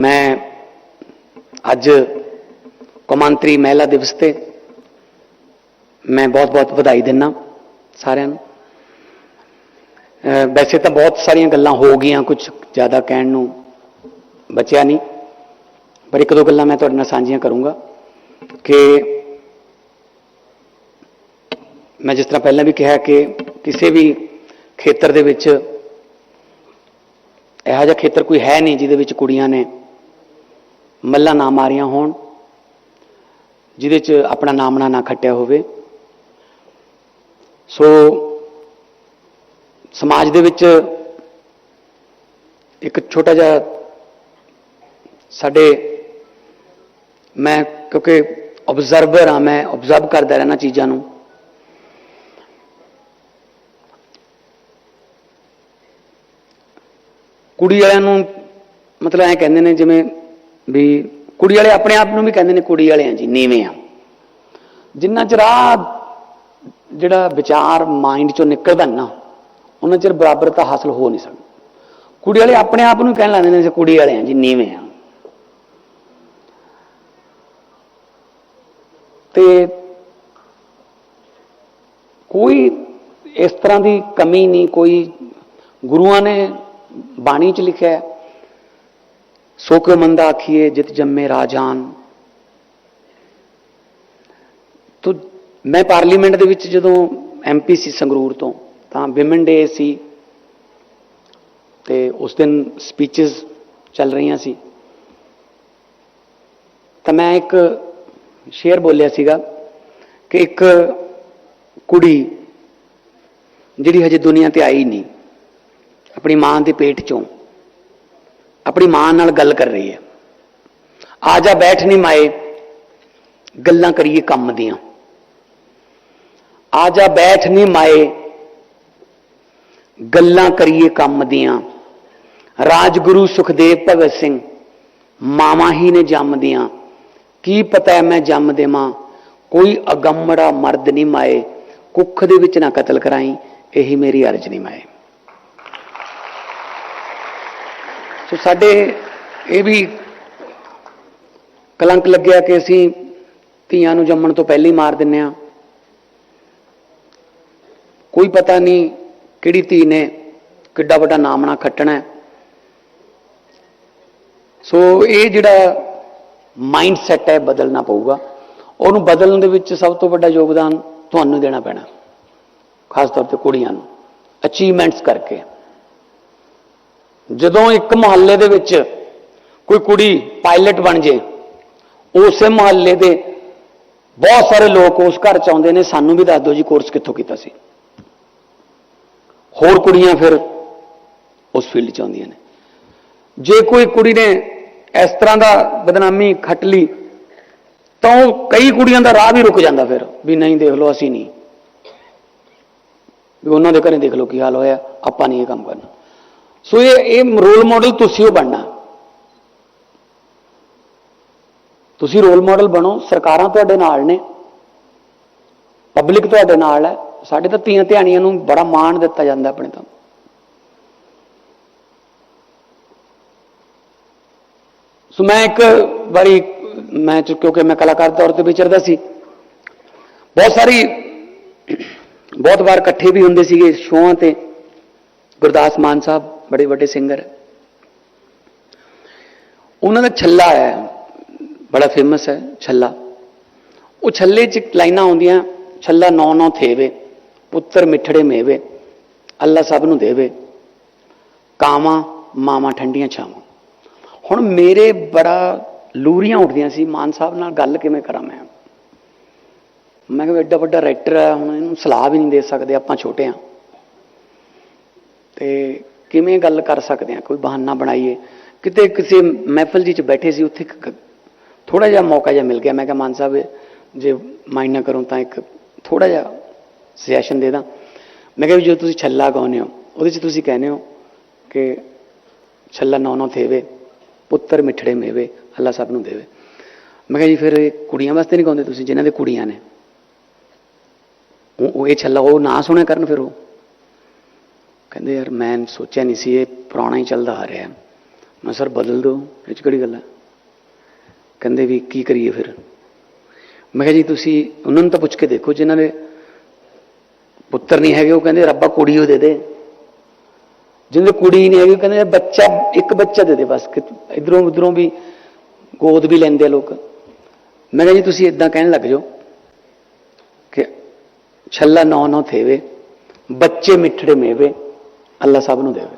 ਮੈਂ ਅੱਜ ਕੌਮਾਂਤਰੀ ਮਹਿਲਾ ਦਿਵਸ ਤੇ ਮੈਂ ਬਹੁਤ-ਬਹੁਤ ਵਧਾਈ ਦਿੰਨਾ ਸਾਰਿਆਂ ਨੂੰ। ਵੈਸੇ ਤਾਂ ਬਹੁਤ ਸਾਰੀਆਂ ਗੱਲਾਂ ਹੋ ਗਈਆਂ ਕੁਝ ਜ਼ਿਆਦਾ ਕਹਿਣ ਨੂੰ ਬਚਿਆ ਨਹੀਂ। ਪਰ ਇੱਕ ਦੋ ਗੱਲਾਂ ਮੈਂ ਤੁਹਾਡੇ ਨਾਲ ਸਾਂਝੀਆਂ ਕਰੂੰਗਾ ਕਿ ਮੈਂ ਜਿਸ ਤਰ੍ਹਾਂ ਪਹਿਲਾਂ ਵੀ ਕਿਹਾ ਕਿ ਕਿਸੇ ਵੀ ਖੇਤਰ ਦੇ ਵਿੱਚ ਇਹੋ ਜਿਹਾ ਖੇਤਰ ਕੋਈ ਹੈ ਨਹੀਂ ਜਿਹਦੇ ਵਿੱਚ ਕੁੜੀਆਂ ਨੇ ਮੱਲਾ ਨਾ ਮਾਰੀਆਂ ਹੋਣ, ਜਿਹਦੇ 'ਚ ਆਪਣਾ ਨਾਮਣਾ ਨਾ ਖੱਟਿਆ ਹੋਵੇ। ਸੋ ਸਮਾਜ ਦੇ ਵਿੱਚ ਇੱਕ ਛੋਟਾ ਜਿਹਾ ਸਾਡੇ ਮੈਂ ਕਿਉਂਕਿ ਆਬਜ਼ਰਵਰ ਹਾਂ, ਮੈਂ ਆਬਜ਼ਰਵ ਕਰਦਾ ਰਹਿਣਾ ਚੀਜ਼ਾਂ ਨੂੰ। ਕੁੜੀ ਵਾਲਿਆਂ ਨੂੰ ਮਤਲਬ ਐ ਕਹਿੰਦੇ ਨੇ ਜਿਵੇਂ ਵੀ ਕੁੜੀ ਵਾਲੇ ਆਪਣੇ ਆਪ ਨੂੰ ਵੀ ਕਹਿੰਦੇ ਨੇ ਕੁੜੀ ਵਾਲੇ ਆ ਜੀ, ਨੀਵੇਂ ਆ। ਜਿੰਨਾ ਚਿਰ ਆਹ ਜਿਹੜਾ ਵਿਚਾਰ ਮਾਈਂਡ ਚੋਂ ਨਿਕਲਦਾ ਨਾ, ਉਹਨਾਂ ਚਿਰ ਬਰਾਬਰਤਾ ਹਾਸਲ ਹੋ ਨਹੀਂ ਸਕਦੀ। ਕੁੜੀ ਵਾਲੇ ਆਪਣੇ ਆਪ ਨੂੰ ਕਹਿਣ ਲੱਗਦੇ ਨੇ ਅਸੀਂ ਕੁੜੀ ਵਾਲੇ ਆ ਜੀ, ਨੀਵੇਂ ਆ। ਤੇ ਕੋਈ ਇਸ ਤਰ੍ਹਾਂ ਦੀ ਕਮੀ ਨਹੀਂ, ਕੋਈ ਗੁਰੂਆਂ ਨੇ ਬਾਣੀ ਚ ਲਿਖਿਆ ਸੋ ਕਿਉ ਮੰਦਾ ਆਖੀਏ, ਜਿਤ ਜੰਮੇ ਰਾਜਾਨ ਤੋ, ਮੈਂ ਪਾਰਲੀਮੈਂਟ ਦੇ ਵਿੱਚ ਜਦੋਂ ਐਮਪੀ ਸੀ ਸੰਗਰੂਰ ਤੋਂ, ਤਾਂ ਵਿਮਨ ਡੇ ਸੀ ਤੇ ਉਸ ਦਿਨ ਸਪੀਚਸ ਚੱਲ ਰਹੀਆਂ ਸੀ। ਤਾਂ ਮੈਂ ਇੱਕ ਸ਼ੇਅਰ ਬੋਲਿਆ ਸੀਗਾ ਕਿ ਇੱਕ ਕੁੜੀ ਜਿਹੜੀ ਹਜੇ ਦੁਨੀਆ ਤੇ ਆਈ ਨਹੀਂ, ਆਪਣੀ ਮਾਂ ਦੇ ਪੇਟ ਚੋਂ ਆਪਣੀ ਮਾਂ ਨਾਲ ਗੱਲ ਕਰ ਰਹੀ ਹੈ। ਆ ਜਾ ਬੈਠ ਨਹੀਂ ਮਾਏ, ਗੱਲਾਂ ਕਰੀਏ ਕੰਮ ਦੀਆਂ। ਆ ਜਾ ਬੈਠ ਨਹੀਂ ਮਾਏ, ਗੱਲਾਂ ਕਰੀਏ ਕੰਮ ਦੀਆਂ। ਰਾਜਗੁਰੂ ਸੁਖਦੇਵ ਭਗਤ ਸਿੰਘ, ਮਾਵਾਂ ਹੀ ਨੇ ਜੰਮਦੀਆਂ ਕੀ ਪਤਾ ਹੈ ਮੈਂ ਜੰਮ ਦੇਵਾਂ? ਕੋਈ ਅਗੰਮੜਾ ਮਰਦ ਨਹੀਂ ਮਾਏ, ਕੁੱਖ ਦੇ ਵਿੱਚ ਨਾ ਕਤਲ ਕਰਾਈ, ਇਹੀ ਮੇਰੀ ਅਰਜ਼ ਨਹੀਂ ਮਾਏ। ਸੋ ਸਾਡੇ ਇਹ ਵੀ ਕਲੰਕ ਲੱਗਿਆ ਕਿ ਅਸੀਂ ਧੀਆਂ ਨੂੰ ਜੰਮਣ ਤੋਂ ਪਹਿਲਾਂ ਹੀ ਮਾਰ ਦਿੰਨੇ ਆ। ਕੋਈ ਪਤਾ ਨਹੀਂ ਕਿਹੜੀ ਧੀ ਨੇ ਕਿੱਡਾ ਵੱਡਾ ਨਾਮਣਾ ਖੱਟਣਾ ਸੋ ਇਹ ਜਿਹੜਾ ਮਾਈਂਡ ਸੈਟ ਹੈ, ਬਦਲਣਾ ਪਊਗਾ। ਉਹਨੂੰ ਬਦਲਣ ਦੇ ਵਿੱਚ ਸਭ ਤੋਂ ਵੱਡਾ ਯੋਗਦਾਨ ਤੁਹਾਨੂੰ ਦੇਣਾ ਪੈਣਾ, ਖਾਸ ਤੌਰ ਤੇ ਕੁੜੀਆਂ ਨੂੰ ਅਚੀਵਮੈਂਟਸ ਕਰਕੇ। ਜਦੋਂ ਇੱਕ ਮੁਹੱਲੇ ਦੇ ਵਿੱਚ ਕੋਈ ਕੁੜੀ ਪਾਇਲਟ ਬਣ ਜੇ, ਉਸੇ ਮੁਹੱਲੇ ਦੇ ਬਹੁਤ ਸਾਰੇ ਲੋਕ ਉਸ ਘਰ ਚ ਆਉਂਦੇ ਨੇ, ਸਾਨੂੰ ਵੀ ਦੱਸ ਦਿਓ ਜੀ ਕੋਰਸ ਕਿੱਥੋਂ ਕੀਤਾ ਸੀ। ਹੋਰ ਕੁੜੀਆਂ ਫਿਰ ਉਸ ਫੀਲਡ ਚ ਆਉਂਦੀਆਂ ਨੇ। ਜੇ ਕੋਈ ਕੁੜੀ ਨੇ ਇਸ ਤਰ੍ਹਾਂ ਦਾ ਬਦਨਾਮੀ ਖੱਟ ਲਈ, ਤਾਂ ਉਹ ਕਈ ਕੁੜੀਆਂ ਦਾ ਰਾਹ ਵੀ ਰੁਕ ਜਾਂਦਾ ਫਿਰ, ਵੀ ਨਹੀਂ ਦੇਖ ਲਓ, ਅਸੀਂ ਨਹੀਂ। ਵੀ ਉਹਨਾਂ ਦੇ ਘਰੇ ਦੇਖ ਲਓ ਕੀ ਹਾਲ ਹੋਇਆ, ਆਪਾਂ ਨਹੀਂ ਇਹ ਕੰਮ ਕਰਨਾ। ਸੋ ਇਹ ਇਹ ਰੋਲ ਮਾਡਲ ਤੁਸੀਂ ਉਹ ਬਣਨਾ। ਤੁਸੀਂ ਰੋਲ ਮਾਡਲ ਬਣੋ, ਸਰਕਾਰਾਂ ਤੁਹਾਡੇ ਨਾਲ ਨੇ ਪਬਲਿਕ ਤੁਹਾਡੇ ਨਾਲ ਹੈ, ਸਾਡੇ ਤਾਂ ਧੀਆਂ ਧਿਆਣੀਆਂ ਨੂੰ ਬੜਾ ਮਾਣ ਦਿੱਤਾ ਜਾਂਦਾ ਆਪਣੇ ਤਾਂ। ਸੋ ਮੈਂ ਇੱਕ ਵਾਰੀ, ਮੈਂ ਚ- ਕਿਉਂਕਿ ਮੈਂ ਕਲਾਕਾਰ ਤੌਰ ਤੇ ਵਿਚਰਦਾ ਸੀ, ਬਹੁਤ ਸਾਰੀ, ਬਹੁਤ ਵਾਰ ਇਕੱਠੇ ਵੀ ਹੁੰਦੇ ਸੀਗੇ ਸ਼ੋਆਂ ਤੇ, ਗੁਰਦਾਸ ਮਾਨ ਸਾਹਿਬ ਬੜੇ ਵੱਡੇ ਸਿੰਗਰ ਉਹਨਾਂ ਦਾ ਛੱਲਾ ਹੈ ਬੜਾ ਫੇਮਸ ਹੈ ਛੱਲਾ ਉਹ ਛੱਲੇ 'ਚ ਲਾਈਨਾਂ ਆਉਂਦੀਆਂ ਛੱਲਾ ਨੌ ਨੌ ਥੇਵੇ ਪੁੱਤਰ ਮਿੱਠੜੇ ਮੇਵੇ ਅੱਲਾ ਸਭ ਨੂੰ ਦੇਵੇ ਕਾਵਾਂ ਮਾਵਾਂ ਠੰਡੀਆਂ ਛਾਵਾਂ ਹੁਣ ਮੇਰੇ ਬੜਾ ਲੂਰੀਆਂ ਉੱਠਦੀਆਂ ਸੀ ਮਾਨ ਸਾਹਿਬ ਨਾਲ ਗੱਲ ਕਿਵੇਂ ਕਰਾਂ ਮੈਂ ਮੈਂ ਕਿਹਾ ਐਡਾ ਵੱਡਾ ਰਾਈਟਰ ਹੈ ਹੁਣ ਇਹਨੂੰ ਸਲਾਹ ਵੀ ਨਹੀਂ ਦੇ ਸਕਦੇ ਆਪਾਂ ਛੋਟੇ ਆ ਤੇ ਕਿਵੇਂ ਗੱਲ ਕਰ ਸਕਦੇ ਆ ਕੋਈ ਬਹਾਨਾ ਬਣਾਈਏ। ਕਿਤੇ ਕਿਸੇ ਮਹਿਫਲ ਜੀ ਚ ਬੈਠੇ ਸੀ, ਉੱਥੇ ਥੋੜਾ ਜਿਹਾ ਮੌਕਾ ਜਿਹਾ ਮਿਲ ਗਿਆ। ਮੈਂ ਕਿਹਾ, ਮਾਨ ਸਾਹਿਬ, ਜੇ ਮਾਈਂਡ ਨਾ ਕਰੋ ਤਾਂ ਇੱਕ ਥੋੜਾ ਜਿਹਾ ਸੁਜੈਸ਼ਨ ਦੇ ਦਾਂ। ਮੈਂ ਕਿਹਾ ਵੀ ਜੋ ਤੁਸੀਂ ਛੱਲਾ ਗਾਉਂਦੇ ਹੋ, ਉਹਦੇ ਚ ਤੁਸੀਂ ਕਹਿੰਦੇ ਹੋ ਕਿ ਛੱਲਾ ਨੌ ਨੌ ਥੇਵੇ, ਪੁੱਤਰ ਮਿੱਠੜੇ ਮੇਵੇ, ਅੱਲਾ ਸਭ ਨੂੰ ਦੇਵੇ। ਮੈਂ ਕਿਹਾ ਜੀ, ਫਿਰ ਇਹ ਕੁੜੀਆਂ ਵਾਸਤੇ ਨਹੀਂ ਗਾਉਂਦੇ ਤੁਸੀਂ, ਜਿਨ੍ਹਾਂ ਦੇ ਕੁੜੀਆਂ ਨੇ? ਉਹ ਉਹ ਇਹ ਛੱਲਾ, ਉਹ ਨਾ ਸੁਣਿਆ ਕਰਨ ਫਿਰ ਉਹ? ਕਹਿੰਦੇ, ਯਾਰ ਮੈਂ ਸੋਚਿਆ ਨਹੀਂ ਸੀ, ਇਹ ਪੁਰਾਣਾ ਹੀ ਚੱਲਦਾ ਆ ਰਿਹਾ ਮੈਂ ਸਰ, ਬਦਲ ਦਿਓ, ਇਹ 'ਚ ਕਿਹੜੀ ਗੱਲ ਹੈ? ਕਹਿੰਦੇ ਵੀ, ਕੀ ਕਰੀਏ ਫਿਰ? ਮੈਂ ਕਿਹਾ, ਜੀ, ਤੁਸੀਂ ਉਹਨਾਂ ਨੂੰ ਤਾਂ ਪੁੱਛ ਕੇ ਦੇਖੋ, ਜਿਨ੍ਹਾਂ ਦੇ ਪੁੱਤਰ ਨਹੀਂ ਹੈਗੇ, ਉਹ ਕਹਿੰਦੇ, ਰੱਬਾ ਕੁੜੀ ਉਹ ਦੇ ਦੇ। ਜਿੰਦੇ ਕੁੜੀ ਨਹੀਂ ਹੈਗੀ, ਉਹ ਕਹਿੰਦੇ, ਬੱਚਾ, ਇੱਕ ਬੱਚਾ ਦੇ ਦੇ ਬਸ, ਕਿ ਇਧਰੋਂ ਉਧਰੋਂ ਵੀ ਗੋਦ ਵੀ ਲੈਂਦੇ ਆ ਲੋਕ। ਮੈਂ ਕਿਹਾ, ਜੀ, ਤੁਸੀਂ ਇਦਾਂ ਕਹਿਣ ਲੱਗ ਜਾਓ ਕਿ ਛੱਲਾ ਨੌ ਨੌ ਥੇਵੇ, ਬੱਚੇ ਮਿੱਠੜੇ ਮੇਵੇ ਅੱਲਾ ਸਭ ਨੂੰ ਦੇਵੇ।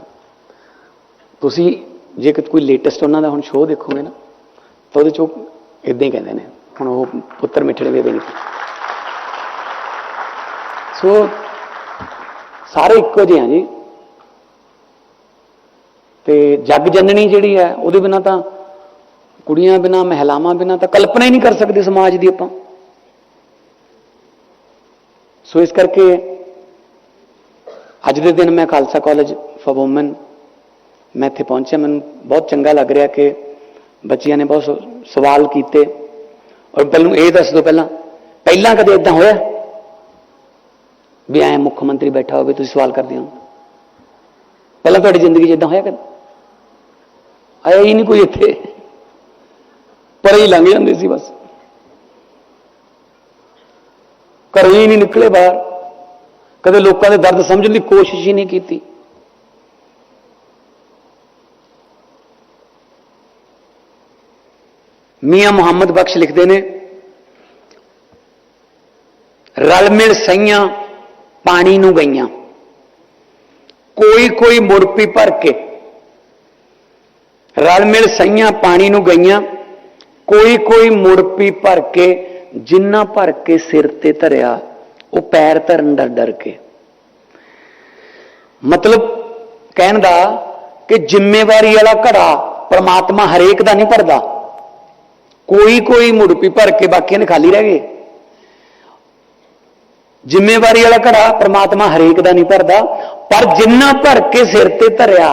ਤੁਸੀਂ ਜੇ ਕੋਈ ਲੇਟੈਸਟ ਉਹਨਾਂ ਦਾ ਹੁਣ ਸ਼ੋਅ ਦੇਖੋਗੇ ਨਾ, ਤਾਂ ਉਹਦੇ ਚੋਂ ਇਦਾਂ ਹੀ ਕਹਿੰਦੇ ਨੇ, ਹੁਣ ਉਹ ਪੁੱਤਰ ਮਿੱਠੜੇ ਦੇ ਨਹੀਂ ਸੋ ਸਾਰੇ ਇੱਕੋ ਜਿਹੇ ਆ ਜੀ। ਤੇ ਜੱਗ ਜਨਣੀ ਜਿਹੜੀ ਹੈ, ਉਹਦੇ ਬਿਨਾ ਤਾਂ, ਕੁੜੀਆਂ ਬਿਨਾ, ਮਹਿਲਾਵਾਂ ਬਿਨਾ ਤਾਂ ਕਲਪਨਾ ਹੀ ਨਹੀਂ ਕਰ ਸਕਦੇ ਸਮਾਜ ਦੀ ਆਪਾਂ। ਸੋ ਇਸ ਕਰਕੇ ਅੱਜ ਦੇ ਦਿਨ ਮੈਂ ਖਾਲਸਾ ਕਾਲਜ ਫॉर ਔਮਨ ਮੈਂ ਇੱਥੇ ਪਹੁੰਚਿਆ ਮੈਨੂੰ ਬਹੁਤ ਚੰਗਾ ਲੱਗ ਰਿਹਾ ਕਿ ਬੱਚਿਆਂ ਨੇ ਬਹੁਤ ਸ- ਸਵਾਲ ਕੀਤੇ ਔਰ ਪਹਿਲਾਂ ਇਹ ਦੱਸ ਦਿਓ ਪਹਿਲਾਂ ਪਹਿਲਾਂ ਕਦੇ ਇਦਾਂ ਹੋਇਆ ਵੀ ਐ ਮੁੱਖ ਮੰਤਰੀ ਬੈਠਾ ਹੋਵੇ ਤੁਸੀਂ ਸਵਾਲ ਕਰਦੇ ਹੋ ਪਹਿਲਾਂ ਤੁਹਾਡੀ ਜ਼ਿੰਦਗੀ 'ਚ ਇਦਾਂ ਹੋਇਆ ਕਦੇ ਆਇਆ ਹੀ ਨਹੀਂ ਕੋਈ ਇੱਥੇ ਪਰ ਹੀ ਲੰਘ ਜਾਂਦੇ ਸੀ ਬਸ ਘਰੋਂ ਹੀ ਨਹੀਂ ਨਿਕਲੇ ਬਾਹਰ ਕਦੇ ਲੋਕਾਂ ਦੇ ਦਰਦ ਸਮਝਣ ਦੀ ਕੋਸ਼ਿਸ਼ ਹੀ ਨਹੀਂ ਕੀਤੀ। ਮੀਆਂ ਮੁਹੰਮਦ ਬਖਸ਼ ਲਿਖਦੇ ਨੇ, ਰਲ ਮਿਲ ਸਈਆਂ ਪਾਣੀ ਨੂੰ ਗਈਆਂ। ਕੋਈ ਕੋਈ ਮੁਰਪੀ ਭਰ ਕੇ ਰਲ ਮਿਲ ਸਈਆਂ ਪਾਣੀ ਨੂੰ ਗਈਆਂ। ਕੋਈ ਕੋਈ ਮੁਰਪੀ ਭਰ ਕੇ ਜਿੰਨਾ ਭਰ ਕੇ ਸਿਰ ਤੇ ਧਰਿਆ ਉਹ ਪੈਰ ਧਰਨ ਡਰ ਡਰ ਕੇ। ਮਤਲਬ ਕਹਿਣ ਦਾ ਕਿ ਜ਼ਿੰਮੇਵਾਰੀ ਵਾਲਾ ਘੜਾ ਪਰਮਾਤਮਾ ਹਰੇਕ ਦਾ ਨਹੀਂ ਭਰਦਾ। ਕੋਈ ਕੋਈ ਮੁਰਪੀ ਭਰ ਕੇ ਬਾਕੀਆਂ ਨੇ ਖਾਲੀ ਰਹਿ ਗਏ। ਜ਼ਿੰਮੇਵਾਰੀ ਵਾਲਾ ਘੜਾ ਪਰਮਾਤਮਾ ਹਰੇਕ ਦਾ ਨਹੀਂ ਭਰਦਾ, ਪਰ ਜਿੰਨਾ ਭਰ ਕੇ ਸਿਰ ਤੇ ਧਰਿਆ,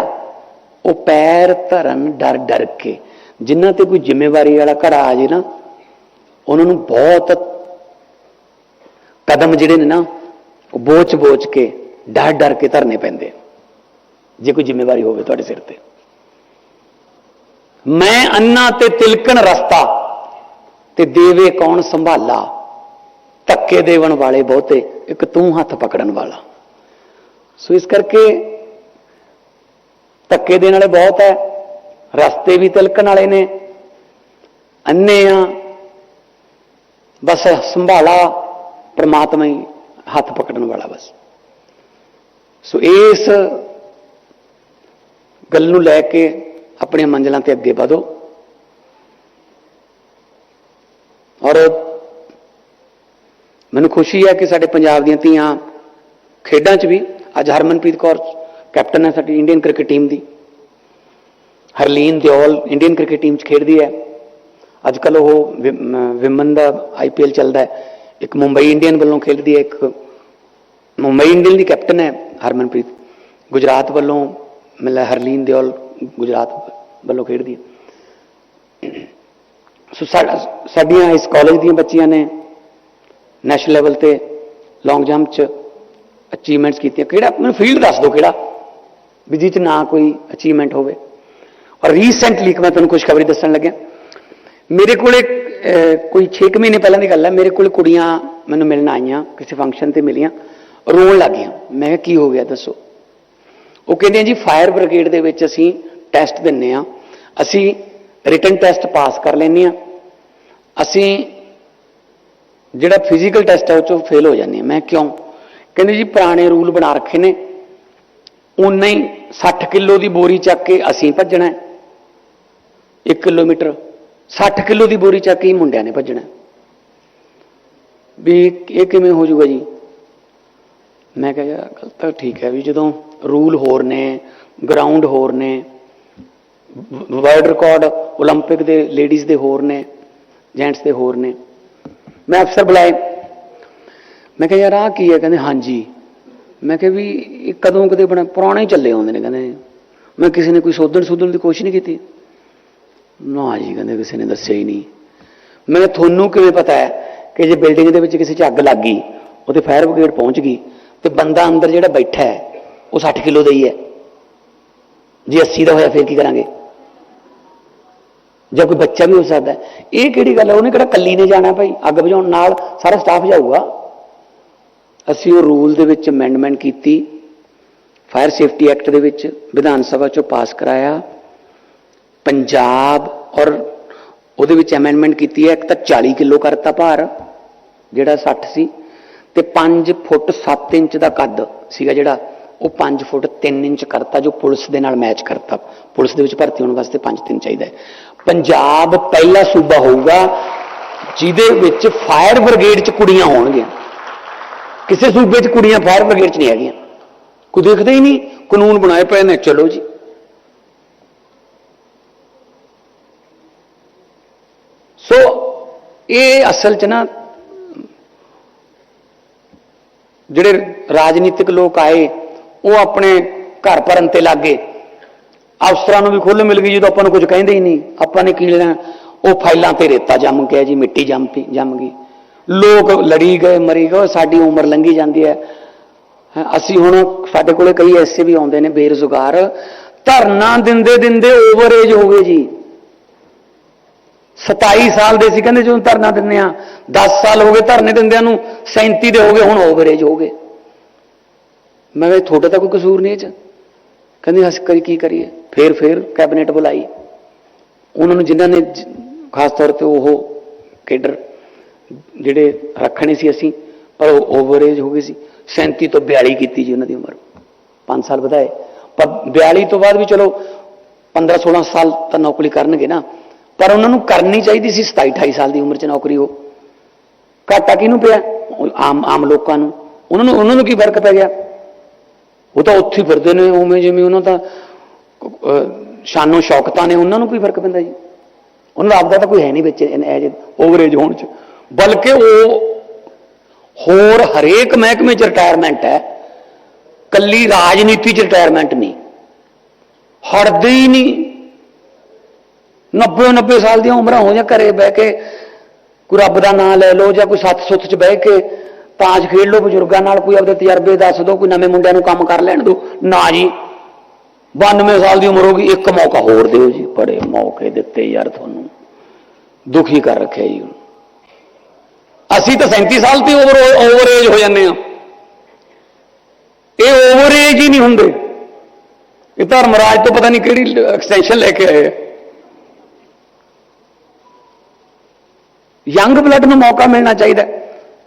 ਉਹ ਪੈਰ ਧਰਨ ਡਰ ਡਰ ਕੇ। ਜਿਨ੍ਹਾਂ ਤੇ ਕੋਈ ਜ਼ਿੰਮੇਵਾਰੀ ਵਾਲਾ ਘੜਾ ਆ ਜੇ ਨਾ, ਉਹਨਾਂ ਨੂੰ ਬਹੁਤ ਕਦਮ ਜਿਹੜੇ ਨੇ ਨਾ, ਉਹ ਬੋਚ ਬੋਚ ਕੇ ਡਰ ਡਰ ਕੇ ਧਰਨੇ ਪੈਂਦੇ ਜੇ ਕੋਈ ਜ਼ਿੰਮੇਵਾਰੀ ਹੋਵੇ ਤੁਹਾਡੇ ਸਿਰ ਤੇ। ਮੈਂ ਅੰਨਾ ਤੇ ਤਿਲਕਣ ਰਸਤਾ, ਤੇ ਦੇਵੇ ਕੌਣ ਸੰਭਾਲਾ। ਧੱਕੇ ਦੇਵਣ ਵਾਲੇ ਬਹੁਤੇ, ਇੱਕ ਤੂੰ ਹੱਥ ਪਕੜਨ ਵਾਲਾ। ਸੋ ਇਸ ਕਰਕੇ ਧੱਕੇ ਦੇਣ ਵਾਲੇ ਬਹੁਤ ਹੈ ਰਸਤੇ ਵੀ ਤਿਲਕਣ ਵਾਲੇ ਨੇ। ਅੰਨੇ ਆ, ਬਸ ਸੰਭਾਲਾ ਪ੍ਰਮਾਤਮਾ ਹੀ ਹੱਥ ਪਕੜਨ ਵਾਲਾ ਬਸ ਸੋ ਇਸ ਗੱਲ ਨੂੰ ਲੈ ਕੇ ਆਪਣੀਆਂ ਮੰਜ਼ਲਾਂ ਤੇ ਅੱਗੇ ਵਧੋ ਔਰ ਮੈਨੂੰ ਖੁਸ਼ੀ ਹੈ ਕਿ ਸਾਡੇ ਪੰਜਾਬ ਦੀਆਂ ਧੀਆਂ ਖੇਡਾਂ 'ਚ ਵੀ ਅੱਜ ਹਰਮਨਪ੍ਰੀਤ ਕੌਰ ਕੈਪਟਨ ਹੈ ਸਾਡੀ ਇੰਡੀਅਨ ਕ੍ਰਿਕਟ ਟੀਮ ਦੀ Harleen Deol Indian cricket team 'ਚ ਖੇਡਦੀ ਹੈ ਅੱਜ ਕੱਲ ਉਹ ਵਿਮਨ ਦਾ ਆਈਪੀਐਲ ਚੱਲਦਾ ਹੈ ਇੱਕ ਮੁੰਬਈ ਇੰਡੀਅਨ ਵੱਲੋਂ ਖੇਡਦੀ ਹੈ ਇੱਕ ਮੁੰਬਈ ਇੰਡੀਅਨ ਦੀ ਕੈਪਟਨ ਹੈ ਹਰਮਨਪ੍ਰੀਤ ਗੁਜਰਾਤ ਵੱਲੋਂ ਮਿਲਿਆ ਹਰਲੀਨ ਦਿਓਲ ਗੁਜਰਾਤ ਵੱਲੋਂ ਖੇਡਦੀ ਹੈ ਸੋ ਸਾਡਾ ਸਾਡੀਆਂ ਇਸ ਕਾਲਜ ਦੀਆਂ ਬੱਚੀਆਂ ਨੇ ਨੈਸ਼ਨਲ ਲੈਵਲ ਤੇ ਲੌਂਗ ਜੰਪ ਚ ਅਚੀਵਮੈਂਟਸ ਕੀਤੀਆਂ ਕਿਹੜਾ ਮੈਨੂੰ ਫੀਲਡ ਦੱਸ ਦਿਓ ਕਿਹੜਾ ਵੀ ਜਿਹ ਚ ਨਾ ਕੋਈ ਅਚੀਵਮੈਂਟ ਹੋਵੇ ਔਰ ਰੀਸੈਂਟਲੀ ਮੈਂ ਤੁਹਾਨੂੰ ਖੁਸ਼ਖਬਰੀ ਦੱਸਣ ਲੱਗਿਆ ਮੇਰੇ ਕੋਲੇ ਅਹ, ਕੋਈ 6 ਮਹੀਨੇ ਪਹਿਲਾਂ ਦੀ ਗੱਲ ਹੈ, ਮੇਰੇ ਕੋਲ ਕੁੜੀਆਂ ਮੈਨੂੰ ਮਿਲਣ ਆਈਆਂ, ਕਿਸੇ ਫੰਕਸ਼ਨ ਤੇ ਮਿਲੀਆਂ, ਰੋਣ ਲੱਗ ਗਈਆਂ ਮੈਂ ਕਿਹਾ, ਕੀ ਹੋ ਗਿਆ, ਦੱਸੋ? ਉਹ ਕਹਿੰਦੇ ਜੀ ਫਾਇਰ ਬ੍ਰਿਗੇਡ ਦੇ ਵਿੱਚ ਅਸੀਂ ਟੈਸਟ ਦਿੰਨੇ ਆ। ਅਸੀਂ ਰਿਟਨ ਟੈਸਟ ਪਾਸ ਕਰ ਲੈਂਦੇ ਆ। ਅਸੀਂ ਜਿਹੜਾ ਫਿਜ਼ੀਕਲ ਟੈਸਟ ਹੈ, ਉਹ ਚੋਂ ਫੇਲ ਹੋ ਜਾਂਦੇ ਆ। ਮੈਂ ਕਿਉਂ? ਕਹਿੰਦੇ, ਜੀ, ਪੁਰਾਣੇ ਰੂਲ ਬਣਾ ਰੱਖੇ ਨੇ। ਉਨਾ ਹੀ 60 ਕਿਲੋ ਦੀ ਬੋਰੀ ਚੱਕ ਕੇ ਅਸੀਂ ਭੱਜਣਾ ਹੈ। 1 ਕਿਲੋਮੀਟਰ 60 ਕਿਲੋ ਦੀ ਬੋਰੀ ਚੱਕ ਕੇ ਹੀ ਮੁੰਡਿਆਂ ਨੇ ਭੱਜਣਾ ਹੈ। ਵੀ ਇਹ ਕਿਵੇਂ ਹੋ ਜਾਊਗਾ ਜੀ ਮੈਂ ਕਿਹਾ ਯਾਰ ਗੱਲ ਤਾਂ ਠੀਕ ਹੈ ਵੀ ਜਦੋਂ ਰੂਲ ਹੋਰ ਨੇ ਗਰਾਊਂਡ ਹੋਰ ਨੇ ਵਰਲਡ ਰਿਕਾਰਡ 올림픽 ਦੇ ਲੇਡੀਜ਼ ਦੇ ਹੋਰ ਨੇ ਜੈਂਟਸ ਦੇ ਹੋਰ ਨੇ ਮੈਂ ਅਫਸਰ ਬੁਲਾਏ ਮੈਂ ਕਿਹਾ ਯਾਰ ਆਹ ਕੀ ਹੈ ਕਹਿੰਦੇ ਹਾਂਜੀ ਮੈਂ ਕਿਹਾ ਵੀ ਇਹ ਕਦੋਂ ਕਦੇ ਬਣਾ ਪੁਰਾਣੇ ਹੀ ਚੱਲੇ ਆਉਂਦੇ ਨੇ ਕਹਿੰਦੇ ਮੈਂ ਕਿਸੇ ਨੇ ਕੋਈ ਸੋਧਣ ਸੁਧਣ ਦੀ ਕੋਸ਼ਿਸ਼ ਨਹੀਂ ਕੀਤੀ ਨਾ ਜੀ, ਕਹਿੰਦੇ ਕਿਸੇ ਨੇ ਦੱਸਿਆ ਹੀ ਨਹੀਂ। ਮੈਂ ਤੁਹਾਨੂੰ ਕਿਵੇਂ ਪਤਾ ਹੈ ਕਿ ਜੇ ਬਿਲਡਿੰਗ ਦੇ ਵਿੱਚ ਕਿਸੇ 'ਚ ਅੱਗ ਲੱਗ ਗਈ ਉਹਦੇ ਫਾਇਰ ਬ੍ਰਿਗੇਡ ਪਹੁੰਚ ਗਈ, ਤੇ ਬੰਦਾ ਅੰਦਰ ਜਿਹੜਾ ਬੈਠਾ ਹੈ, ਉਹ 60 ਕਿਲੋ ਦਾ ਹੀ ਹੈ। ਜੇ 80 ਦਾ ਹੋਇਆ, ਫਿਰ ਕੀ ਕਰਾਂਗੇ? ਜਾਂ ਕੋਈ ਬੱਚਾ ਵੀ ਹੋ ਸਕਦਾ ਇਹ ਕਿਹੜੀ ਗੱਲ ਹੈ? ਉਹਨੇ ਕਿਹੜਾ ਕੱਲੀ ਨੇ ਜਾਣਾ ਭਾਈ? ਅੱਗ ਬੁਝਾਉਣ ਨਾਲ ਸਾਰਾ ਸਟਾਫ ਜਾਊਗਾ। ਅਸੀਂ ਉਹ ਰੂਲ ਦੇ ਵਿੱਚ ਅਮੈਂਡਮੈਂਟ ਕੀਤੀ। ਫਾਇਰ ਸੇਫਟੀ ਐਕਟ ਦੇ ਵਿੱਚ ਵਿਧਾਨ ਸਭਾ ਚੋਂ ਪਾਸ ਕਰਾਇਆ। ਪੰਜਾਬ ਔਰ ਉਹਦੇ ਵਿੱਚ ਅਮੈਂਡਮੈਂਟ ਕੀਤੀ ਹੈ, ਇੱਕ ਤਾਂ 40 ਕਿਲੋ ਕਰਤਾ ਭਾਰ, ਜਿਹੜਾ 60 ਸੀ, ਤੇ 5 ਫੁੱਟ 7 ਇੰਚ ਦਾ ਕੱਦ ਸੀਗਾ ਜਿਹੜਾ, ਉਹ 5 ਫੁੱਟ 3 ਇੰਚ ਕਰਤਾ, ਜੋ ਪੁਲਿਸ ਦੇ ਨਾਲ ਮੈਚ ਕਰਤਾ। ਪੁਲਿਸ ਦੇ ਵਿੱਚ ਭਰਤੀ ਹੋਣ ਵਾਸਤੇ 5 3 ਚਾਹੀਦਾ ਹੈ। ਪੰਜਾਬ ਪਹਿਲਾ ਸੂਬਾ ਹੋਊਗਾ, ਜਿਹਦੇ ਵਿੱਚ ਫਾਇਰ ਬ੍ਰਿਗੇਡ 'ਚ ਕੁੜੀਆਂ ਹੋਣਗੀਆਂ। ਕਿਸੇ ਸੂਬੇ 'ਚ ਕੁੜੀਆਂ ਫਾਇਰ ਬ੍ਰਿਗੇਡ 'ਚ ਨਹੀਂ ਹੈਗੀਆਂ। ਕੋਈ ਦੇਖਦੇ ਹੀ ਨਹੀਂ, ਕਾਨੂੰਨ ਬਣਾਏ ਪਏ ਨੇ। ਚਲੋ ਜੀ। ਸੋ ਇਹ ਅਸਲ 'ਚ ਨਾ ਜਿਹੜੇ ਰਾਜਨੀਤਿਕ ਲੋਕ ਆਏ, ਉਹ ਆਪਣੇ ਘਰ ਭਰਨ ਤੇ ਲੱਗੇ। ਅਫਸਰਾਂ ਨੂੰ ਵੀ ਖੁੱਲ੍ਹ ਮਿਲ ਗਈ ਜਦੋਂ ਆਪਾਂ ਨੂੰ ਕੁਝ ਕਹਿੰਦੇ ਹੀ ਨਹੀਂ। ਆਪਾਂ ਨੇ ਕੀ ਲੈਣਾ? ਉਹ ਫਾਈਲਾਂ ਤੇ ਰੇਤਾ ਜੰਮ ਗਿਆ ਜੀ, ਮਿੱਟੀ ਜੰਮ ਪਈ, ਜੰਮ ਗਈ। ਲੋਕ ਲੜੀ ਗਏ, ਮਰੀ ਗਏ ਸਾਡੀ ਉਮਰ ਲੰਘੀ ਜਾਂਦੀ ਹੈ। ਅਸੀਂ ਹੁਣ ਸਾਡੇ ਕੋਲੇ ਕਈ ਐਸੇ ਵੀ ਆਉਂਦੇ ਨੇ ਬੇਰੁਜ਼ਗਾਰ। ਧਰਨਾ ਦਿੰਦੇ ਦਿੰਦੇ ਓਵਰ ਏਜ ਹੋ ਗਏ ਜੀ। 27 ਸਾਲ ਦੇ ਸੀ, ਕਹਿੰਦੇ ਜਦੋਂ ਧਰਨਾ ਦਿੰਦੇ ਆ 10 ਸਾਲ ਹੋ ਗਏ ਧਰਨੇ ਦਿੰਦਿਆਂ ਨੂੰ 37 ਦੇ ਹੋ ਗਏ, ਹੁਣ ਓਵਰੇਜ ਹੋ ਗਏ। ਮੈਂ ਕਿਹਾ ਤੁਹਾਡਾ ਤਾਂ ਕੋਈ ਕਸੂਰ ਨਹੀਂ ਇਹ ਚ। ਕਹਿੰਦੇ ਅਸੀਂ ਕਰੀ ਕੀ ਕਰੀਏ? ਫੇਰ ਫੇਰ ਕੈਬਨਿਟ ਬੁਲਾਈ। ਉਹਨਾਂ ਨੂੰ ਜਿਨ੍ਹਾਂ ਨੇ ਖਾਸ ਤੌਰ ਤੇ ਉਹ ਕੇਡਰ ਜਿਹੜੇ ਰੱਖਣੇ ਸੀ ਅਸੀਂ, ਪਰ ਉਹ ਓਵਰੇਜ ਹੋ ਗਏ ਸੀ। 37 ਤੋਂ 42 ਕੀਤੀ ਜੀ ਉਹਨਾਂ ਦੀ ਉਮਰ। 5 ਸਾਲ ਵਧਾਏ। ਪਰ 42 ਤੋਂ ਬਾਅਦ ਵੀ ਚਲੋ 15 16 ਸਾਲ ਤਾਂ ਨੌਕਰੀ ਕਰਨਗੇ ਨਾ। ਪਰ ਉਹਨਾਂ ਨੂੰ ਕਰਨੀ ਚਾਹੀਦੀ ਸੀ 27 28 ਸਾਲ ਦੀ ਉਮਰ 'ਚ ਨੌਕਰੀ ਉਹ। ਘਾਟਾ ਕਿਹਨੂੰ ਪਿਆ? ਆਮ ਆਮ ਲੋਕਾਂ ਨੂੰ। ਉਹਨਾਂ ਨੂੰ ਉਹਨਾਂ ਨੂੰ ਕੀ ਫ਼ਰਕ ਪੈ ਗਿਆ? ਉਹ ਤਾਂ ਉੱਥੇ ਹੀ ਫਿਰਦੇ ਨੇ, ਉਵੇਂ ਜਿਵੇਂ ਉਹਨਾਂ ਦਾ ਸ਼ਾਨੋ ਸ਼ੌਕਤਾਂ ਨੇ, ਉਹਨਾਂ ਨੂੰ ਕੀ ਫ਼ਰਕ ਪੈਂਦਾ ਜੀ। ਉਹਨਾਂ ਦਾ ਆਪਦਾ ਤਾਂ ਕੋਈ ਹੈ ਨਹੀਂ ਵਿੱਚ ਐਜ ਓਵਰੇਜ ਹੋਣ ਚ। ਬਲਕਿ ਉਹ ਹੋਰ ਹਰੇਕ ਮਹਿਕਮੇ ਚ ਰਿਟਾਇਰਮੈਂਟ ਹੈ। ਕੱਲੀ ਰਾਜਨੀਤੀ ਚ ਰਿਟਾਇਰਮੈਂਟ ਨਹੀਂ। ਹਟਦੇ ਹੀ ਨਹੀਂ। 90 90 ਸਾਲ ਦੀਆਂ ਉਮਰਾਂ ਹੋ ਜਾਂ ਘਰੇ ਬਹਿ ਕੇ। ਕੋਈ ਰੱਬ ਦਾ ਨਾਮ ਲੈ ਲਓ ਜਾਂ ਕੋਈ ਸੱਤ ਸੁੱਤ ਚ ਬਹਿ ਕੇ ਤਾਸ਼ ਖੇਡ ਲਓ ਬਜ਼ੁਰਗਾਂ ਨਾਲ, ਕੋਈ ਆਪਦੇ ਤਜਰਬੇ ਦੱਸ ਦਿਓ ਕੋਈ ਨਵੇਂ ਮੁੰਡਿਆਂ ਨੂੰ ਕੰਮ ਕਰ ਲੈਣ ਦਿਓ ਨਾ ਜੀ 92 ਸਾਲ ਦੀ ਉਮਰ ਹੋ ਗਈ, ਇੱਕ ਮੌਕਾ ਹੋਰ ਦਿਓ ਜੀ, ਬੜੇ ਮੌਕੇ ਦਿੱਤੇ ਯਾਰ ਤੁਹਾਨੂੰ। ਦੁਖੀ ਕਰ ਰੱਖਿਆ ਜੀ। ਅਸੀਂ ਤਾਂ 37 ਸਾਲ ਤੇ ਓਵਰ ਓਵਰ ਏਜ ਹੋ ਜਾਂਦੇ ਆ ਇਹ ਓਵਰ ਏਜ ਹੀ ਨਹੀਂ ਹੁੰਦੇ। ਇਹ ਧਰਮਰਾਜ ਤੋਂ ਪਤਾ ਨਹੀਂ ਕਿਹੜੀ ਐਕਸਟੈਂਸ਼ਨ ਲੈ ਕੇ ਆਏ ਆ। ਯੰਗ ਬਲੱਡ ਨੂੰ ਮੌਕਾ ਮਿਲਣਾ ਚਾਹੀਦਾ ਹੈ।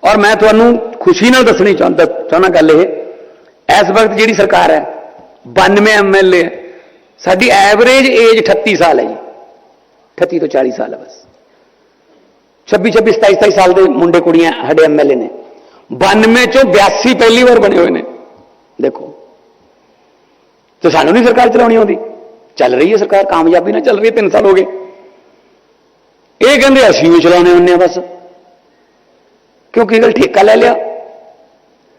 ਔਰ ਮੈਂ ਤੁਹਾਨੂੰ ਖੁਸ਼ੀ ਨਾਲ ਦੱਸਣੀ ਚਾਹੁੰਦਾ ਚਾਹੁੰਦਾ ਗੱਲ ਇਹ ਇਸ ਵਕਤ ਜਿਹੜੀ ਸਰਕਾਰ ਹੈ 92 ਐਮਐਲਏ ਸਾਡੀ ਐਵਰੇਜ ਏਜ 38 ਸਾਲ ਹੈ ਜੀ 38 ਤੋਂ 40 ਸਾਲ ਹੈ ਬਸ 26 26 27 27 ਸਾਲ ਦੇ ਮੁੰਡੇ ਕੁੜੀਆਂ ਸਾਡੇ ਐਮਐਲਏ ਨੇ 92 ਚੋਂ 82 ਪਹਿਲੀ ਵਾਰ ਬਣੇ ਹੋਏ ਨੇ ਦੇਖੋ ਤੇ ਸਾਨੂੰ ਨਹੀਂ ਸਰਕਾਰ ਚਲਾਉਣੀ ਆਉਂਦੀ ਚੱਲ ਰਹੀ ਹੈ ਸਰਕਾਰ ਕਾਮਯਾਬੀ ਨਾਲ ਚੱਲ ਰਹੀ ਹੈ 3 ਸਾਲ ਹੋ ਗਏ ਇਹ ਕਹਿੰਦੇ ਅਸੀਂ ਉਹ ਚਲਾਉਣੇ ਹੁੰਦੇ ਆ ਬਸ। ਕਿਉਂਕਿ ਗੱਲ ਠੇਕਾ ਲੈ ਲਿਆ।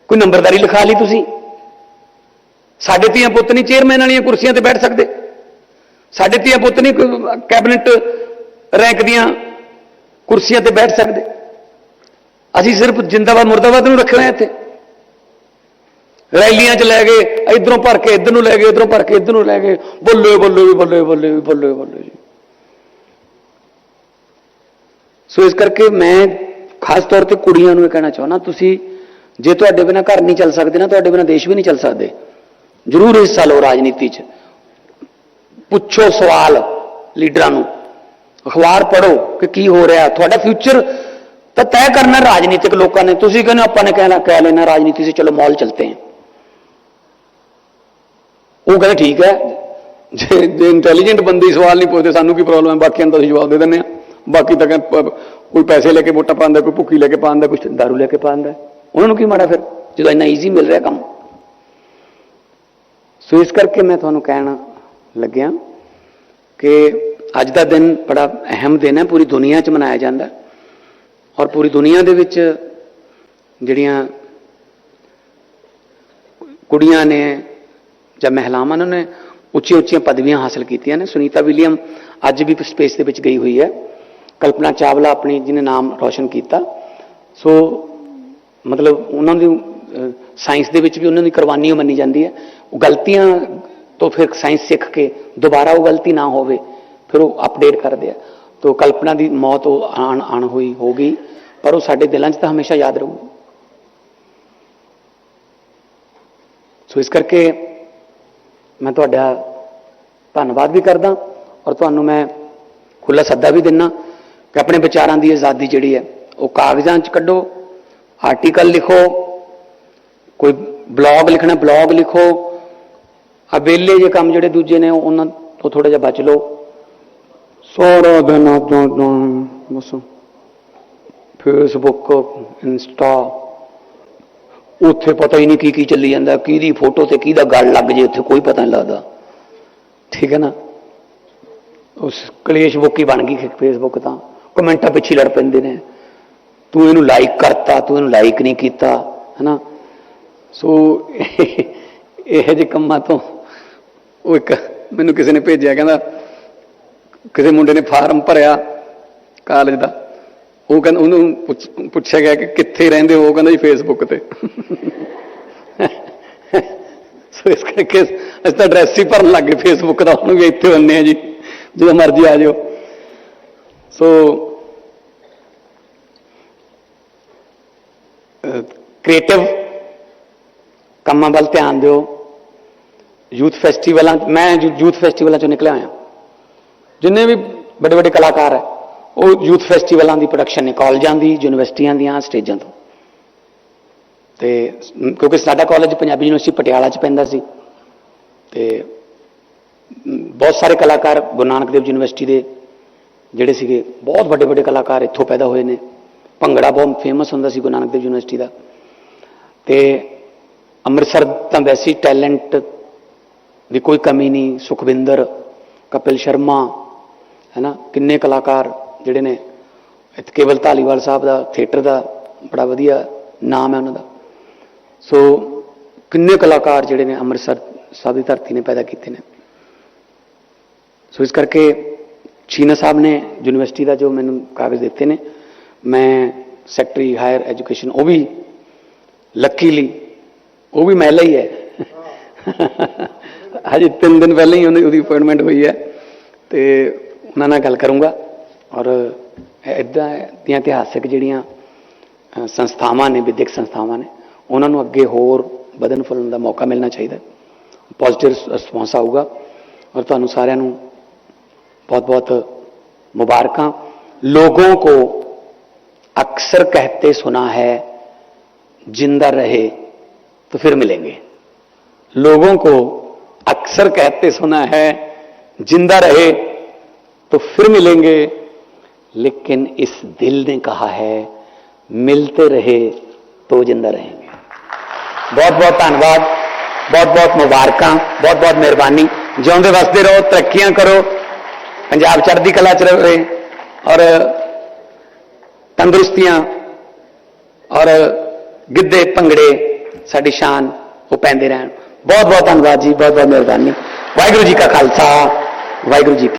ਕੋਈ ਨੰਬਰਦਾਰੀ ਲਿਖਾ ਲਈ ਤੁਸੀਂ। ਸਾਡੇ ਧੀਆਂ ਪੁੱਤ ਨਹੀਂ ਚੇਅਰਮੈਨ ਵਾਲੀਆਂ ਕੁਰਸੀਆਂ ਤੇ ਬੈਠ ਸਕਦੇ। ਸਾਡੇ ਧੀਆਂ ਪੁੱਤ ਨਹੀਂ ਕੈਬਨਿਟ ਰੈਂਕ ਦੀਆਂ ਕੁਰਸੀਆਂ ਤੇ ਬੈਠ ਸਕਦੇ। ਅਸੀਂ ਸਿਰਫ ਜਿੰਦਾਬਾਦ, ਮੁਰਦਾਬਾਦ ਨੂੰ ਰੱਖਣਾ ਇੱਥੇ। ਰੈਲੀਆਂ 'ਚ ਲੈ ਗਏ, ਇਧਰੋਂ ਭਰ ਕੇ ਇਧਰ ਨੂੰ ਲੈ ਗਏ ਇਧਰੋਂ ਭਰ ਕੇ ਇਧਰ ਨੂੰ ਲੈ ਗਏ। ਬੱਲੇ ਬੱਲੇ ਵੀ ਬੱਲੇ ਬੱਲੇ ਵੀ ਬੱਲੇ ਬੱਲੇ ਜੀ। ਸੋ ਇਸ ਕਰਕੇ ਮੈਂ ਖਾਸ ਤੌਰ ਤੇ ਕੁੜੀਆਂ ਨੂੰ ਇਹ ਕਹਿਣਾ ਚਾਹੁੰਦਾ ਤੁਸੀਂ ਜੇ ਤੁਹਾਡੇ ਬਿਨਾਂ ਘਰ ਨਹੀਂ ਚੱਲ ਸਕਦੇ ਨਾ ਤੁਹਾਡੇ ਬਿਨਾਂ ਦੇਸ਼ ਵੀ ਨਹੀਂ ਚੱਲ ਸਕਦੇ ਜ਼ਰੂਰ ਹਿੱਸਾ ਲਓ ਰਾਜਨੀਤੀ 'ਚ ਪੁੱਛੋ ਸਵਾਲ ਲੀਡਰਾਂ ਨੂੰ ਅਖਬਾਰ ਪੜ੍ਹੋ ਕਿ ਕੀ ਹੋ ਰਿਹਾ ਤੁਹਾਡਾ ਫਿਊਚਰ ਤਾਂ ਤੈਅ ਕਰਨਾ ਰਾਜਨੀਤਿਕ ਲੋਕਾਂ ਨੇ ਤੁਸੀਂ ਕਹਿੰਦੇ ਹੋ, ਆਪਾਂ ਨੇ ਕਹਿਣਾ ਕਹਿ ਲੈਣਾ ਰਾਜਨੀਤੀ ਸੇ ਚਲੋ ਮॉल ਚਲਤੇ ਹੈ। ਉਹ ਕਹਿੰਦੇ ਠੀਕ ਹੈ ਜੇ ਜੇ ਇੰਟੈਲੀਜੈਂਟ ਬੰਦੇ ਸਵਾਲ ਨਹੀਂ ਪੁੱਛਦੇ ਸਾਨੂੰ ਕੀ ਪ੍ਰੋਬਲਮ ਹੈ ਬਾਕੀਆਂ ਦਾ ਅਸੀਂ ਜਵਾਬ ਦੇ ਦਿੰਦੇ ਆ ਬਾਕੀ ਤਾਂ ਕਹਿੰਦੇ ਕੋਈ ਪੈਸੇ ਲੈ ਕੇ ਵੋਟਾਂ ਪਾਉਂਦਾ, ਕੋਈ ਭੁੱਖੀ ਲੈ ਕੇ ਪਾਉਂਦਾ, ਕੋਈ ਦਾਰੂ ਲੈ ਕੇ ਪਾਉਂਦਾ। ਉਹਨਾਂ ਨੂੰ ਕੀ ਮਾੜਾ ਫਿਰ? ਜਦੋਂ ਇੰਨਾ ਈਜ਼ੀ ਮਿਲ ਰਿਹਾ ਕੰਮ। ਸੋ ਇਸ ਕਰਕੇ ਮੈਂ ਤੁਹਾਨੂੰ ਕਹਿਣ ਲੱਗਿਆ ਕਿ ਅੱਜ ਦਾ ਦਿਨ ਬੜਾ ਅਹਿਮ ਦਿਨ ਹੈ। ਪੂਰੀ ਦੁਨੀਆ 'ਚ ਮਨਾਇਆ ਜਾਂਦਾ। ਔਰ ਪੂਰੀ ਦੁਨੀਆ ਦੇ ਵਿੱਚ ਜਿਹੜੀਆਂ ਕੁੜੀਆਂ ਨੇ ਜਾਂ ਮਹਿਲਾਵਾਂ ਨੇ, ਉਹਨੇ ਉੱਚੀਆਂ ਉੱਚੀਆਂ ਪਦਵੀਆਂ ਹਾਸਲ ਕੀਤੀਆਂ ਨੇ। ਸੁਨੀਤਾ ਵਿਲੀਅਮ ਅੱਜ ਵੀ ਸਪੇਸ ਦੇ ਵਿੱਚ ਗਈ ਹੋਈ ਹੈ। ਕਲਪਨਾ ਚਾਵਲਾ ਆਪਣੀ ਜਿਹਨੇ ਨਾਮ ਰੌਸ਼ਨ ਕੀਤਾ। ਸੋ ਮਤਲਬ ਉਹਨਾਂ ਦੀ ਸਾਇੰਸ ਦੇ ਵਿੱਚ ਵੀ ਉਹਨਾਂ ਦੀ ਕੁਰਬਾਨੀ ਮੰਨੀ ਜਾਂਦੀ ਹੈ। ਉਹ ਗਲਤੀਆਂ ਤੋਂ ਫਿਰ ਸਾਇੰਸ ਸਿੱਖ ਕੇ ਦੁਬਾਰਾ ਉਹ ਗਲਤੀ ਨਾ ਹੋਵੇ, ਫਿਰ ਉਹ ਅਪਡੇਟ ਕਰਦੇ ਆ। ਤੋ ਕਲਪਨਾ ਦੀ ਮੌਤ ਉਹ ਆਣ ਆਣ ਹੋਈ ਹੋ ਗਈ ਪਰ ਉਹ ਸਾਡੇ ਦਿਲਾਂ 'ਚ ਤਾਂ ਹਮੇਸ਼ਾ ਯਾਦ ਰਹੂਗੀ ਸੋ ਇਸ ਕਰਕੇ ਮੈਂ ਤੁਹਾਡਾ ਧੰਨਵਾਦ ਵੀ ਕਰਦਾ ਔਰ ਤੁਹਾਨੂੰ ਮੈਂ ਖੁੱਲਾ ਸੱਦਾ ਵੀ ਦਿੰਨਾ। ਕਿ ਆਪਣੇ ਵਿਚਾਰਾਂ ਦੀ ਆਜ਼ਾਦੀ ਜਿਹੜੀ ਹੈ, ਉਹ ਕਾਗਜ਼ਾਂ 'ਚ ਕੱਢੋ ਆਰਟੀਕਲ ਲਿਖੋ, ਕੋਈ ਬਲੌਗ ਲਿਖਣਾ ਬਲੌਗ ਲਿਖੋ, ਆ ਵਿਹਲੇ ਜੇ ਕੰਮ ਜਿਹੜੇ ਦੂਜੇ ਨੇ ਉਹਨਾਂ ਤੋਂ ਥੋੜਾ ਜਿਹਾ ਬਚ ਲਓ। ਸਾਰਾ ਦਿਨ ਆਪਾਂ ਤਾਂ ਬਸ। ਫੇਸਬੁੱਕ ਇੰਸਟਾ ਉੱਥੇ ਪਤਾ ਹੀ ਨਹੀਂ ਕੀ ਕੀ ਚੱਲੀ ਜਾਂਦਾ, ਕਿਹਦੀ ਫੋਟੋ ਤੇ ਕਿਹਦਾ ਗੱਲ ਲੱਗ ਜੇ, ਉੱਥੇ ਕੋਈ ਪਤਾ ਨਹੀਂ ਲੱਗਦਾ। ਠੀਕ ਹੈ ਨਾ? ਉਸ ਕਲੇਸ਼ ਬੁੱਕੀ ਬਣ ਗਈ ਫੇਸਬੁੱਕ ਤਾਂ। ਕਮੈਂਟਾਂ ਪਿੱਛੇ ਲੜ ਪੈਂਦੇ ਨੇ। ਤੂੰ ਇਹਨੂੰ ਲਾਈਕ ਕਰਤਾ, ਤੂੰ ਇਹਨੂੰ ਲਾਈਕ ਨਹੀਂ ਕੀਤਾ, ਹੈਨਾ? ਸੋ ਇਹ ਜਿਹੇ ਕੰਮਾਂ ਤੋਂ ਉਹ ਇੱਕ ਮੈਨੂੰ ਕਿਸੇ ਨੇ ਭੇਜਿਆ, ਕਹਿੰਦਾ ਕਿਸੇ ਮੁੰਡੇ ਨੇ ਫਾਰਮ ਭਰਿਆ ਕਾਲਜ ਦਾ। ਉਹ ਕਹਿੰਦਾ, ਉਹਨੂੰ ਪੁੱਛ- ਪੁੱਛਿਆ ਗਿਆ ਕਿ ਕਿੱਥੇ ਰਹਿੰਦੇ ਹੋ, ਉਹ ਕਹਿੰਦਾ ਜੀ ਫੇਸਬੁੱਕ ਤੇ। ਸੋ ਇਸ ਕਰਕੇ ਅਸੀਂ ਤਾਂ ਐਡਰੈਸ ਹੀ ਭਰਨ ਲੱਗੇ ਫੇਸਬੁੱਕ ਦਾ। ਉਹਨੂੰ ਵੀ ਇੱਥੇ ਹੁੰਨੇ ਆ ਜੀ। ਜਦੋਂ ਮਰਜ਼ੀ ਆ ਜਾਓ ਸੋ ਕ੍ਰੀਏਟਿਵ ਕੰਮਾਂ ਵੱਲ ਧਿਆਨ ਦਿਓ। ਯੂਥ ਫੈਸਟੀਵਲਾਂ ਮੈਂ ਯੂਥ ਫੈਸਟੀਵਲਾਂ ਚੋਂ ਨਿਕਲਿਆ ਆਇਆ ਜਿੰਨੇ ਵੀ ਵੱਡੇ ਵੱਡੇ ਕਲਾਕਾਰ ਹੈ, ਉਹ ਯੂਥ ਫੈਸਟੀਵਲਾਂ ਦੀ ਪ੍ਰੋਡਕਸ਼ਨ ਨੇ ਕਾਲਜਾਂ ਦੀ ਯੂਨੀਵਰਸਿਟੀਆਂ ਦੀਆਂ, ਸਟੇਜਾਂ ਤੋਂ। ਤੇ ਕਿਉਂਕਿ ਸਾਡਾ ਕਾਲਜ ਪੰਜਾਬੀ ਯੂਨੀਵਰਸਿਟੀ ਪਟਿਆਲਾ 'ਚ ਪੈਂਦਾ ਸੀ। ਤੇ ਬਹੁਤ ਸਾਰੇ ਕਲਾਕਾਰ ਗੁਰੂ ਨਾਨਕ ਦੇਵ ਯੂਨੀਵਰਸਿਟੀ ਦੇ ਜਿਹੜੇ ਸੀਗੇ, ਬਹੁਤ ਵੱਡੇ ਵੱਡੇ ਕਲਾਕਾਰ ਇੱਥੋਂ ਪੈਦਾ ਹੋਏ ਨੇ। ਭੰਗੜਾ ਬਹੁਤ ਫੇਮਸ ਹੁੰਦਾ ਸੀ ਗੁਰੂ ਨਾਨਕ ਦੇਵ ਯੂਨੀਵਰਸਿਟੀ ਦਾ। ਤੇ ਅੰਮ੍ਰਿਤਸਰ ਤਾਂ ਵੈਸੇ ਟੈਲੈਂਟ ਦੀ ਕੋਈ ਕਮੀ ਨਹੀਂ, ਸੁਖਵਿੰਦਰ, ਕਪਿਲ ਸ਼ਰਮਾ, ਹੈਨਾ, ਕਿੰਨੇ ਕਲਾਕਾਰ ਜਿਹੜੇ ਨੇ, ਇੱਥੇ ਕੇਵਲ ਧਾਲੀਵਾਲ ਸਾਹਿਬ ਦਾ ਥੀਏਟਰ ਦਾ ਬੜਾ ਵਧੀਆ ਨਾਮ ਹੈ ਉਹਨਾਂ ਦਾ। ਸੋ ਕਿੰਨੇ ਕਲਾਕਾਰ ਜਿਹੜੇ ਨੇ ਅੰਮ੍ਰਿਤਸਰ ਸਾਹਿਬ ਦੀ ਧਰਤੀ ਨੇ ਪੈਦਾ ਕੀਤੇ ਨੇ। ਸੋ ਇਸ ਕਰਕੇ ਛੀਨਾ ਸਾਹਿਬ ਨੇ ਯੂਨੀਵਰਸਿਟੀ ਦਾ ਜੋ ਮੈਨੂੰ ਕਾਗਜ਼ ਦਿੱਤੇ ਨੇ, ਮੈਂ ਸੈਕਟਰੀ ਹਾਇਰ ਐਜੂਕੇਸ਼ਨ, ਉਹ ਵੀ ਲੱਕੀਲੀ, ਉਹ ਵੀ ਮਹਿਲਾ ਹੀ ਹੈ। ਹਜੇ ਤਿੰਨ ਦਿਨ ਪਹਿਲਾਂ ਹੀ ਉਹਦੀ ਉਹਦੀ ਅਪਾਇੰਟਮੈਂਟ ਹੋਈ ਹੈ ਤੇ ਉਹਨਾਂ ਨਾਲ ਗੱਲ ਕਰੂੰਗਾ ਔਰ ਇਦਾਂ ਦੀਆਂ ਇਤਿਹਾਸਿਕ ਜਿਹੜੀਆਂ ਸੰਸਥਾਵਾਂ ਨੇ, ਵਿਦਿਅਕ ਸੰਸਥਾਵਾਂ ਨੇ, ਉਹਨਾਂ ਨੂੰ ਅੱਗੇ ਹੋਰ ਵਧਣ ਫੁੱਲਣ ਦਾ ਮੌਕਾ ਮਿਲਣਾ ਚਾਹੀਦਾ। ਪੋਜ਼ਿਟਿਵ ਰਿਸਪੌਂਸ ਆਊਗਾ ਔਰ ਤੁਹਾਨੂੰ ਸਾਰਿਆਂ ਨੂੰ बहुत बहुत मुबारक। लोगों को अक्सर कहते सुना है, ज़िंदा रहे तो फिर मिलेंगे। लोगों को अक्सर कहते सुना है, ज़िंदा रहे तो फिर मिलेंगे। लेकिन इस दिल ने कहा है, मिलते रहे तो ज़िंदा रहेंगे। बहुत बहुत धन्यवाद बहुत बहुत मुबारक बहुत बहुत मेहरबानी। जिंदे वसते रहो तरक्या करो ਪੰਜਾਬ ਚੜ੍ਹਦੀ ਕਲਾ ਚ ਰਹੇ ਔਰ ਤੰਦਰੁਸਤੀਆਂ ਔਰ ਗਿੱਧੇ ਭੰਗੜੇ ਸਾਡੀ ਸ਼ਾਨ ਉਹ ਪੈਂਦੇ ਰਹਿਣ। ਬਹੁਤ ਬਹੁਤ ਧੰਨਵਾਦ ਜੀ ਬਹੁਤ ਬਹੁਤ ਮਿਹਰਬਾਨੀ। ਵਾਹਿਗੁਰੂ ਜੀ ਕਾ ਖਾਲਸਾ, ਵਾਹਿਗੁਰੂ ਜੀ